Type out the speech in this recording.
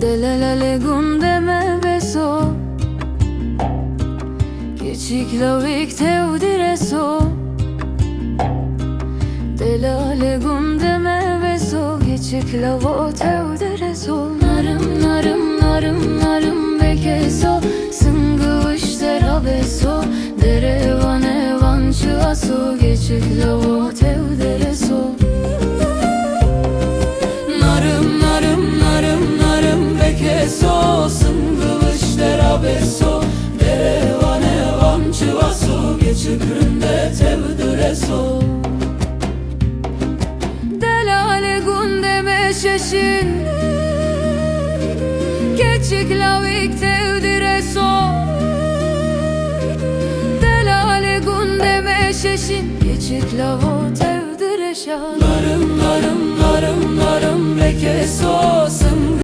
Delelele gundeme beso. Geçik lavik tevdireso Delale gundeme beso. Geçik lavo tevdireso Narım narım narım narım bekeso Sıngıvış terabeso Derevan evan çıaso Geçik lavo tevdireso çıaso Geçik ründe tevdireso Delale gundeme şeşin. Keçik lavik tevdireso Delale gundeme şeşin. Keçik lavo tevdireşan Narım narım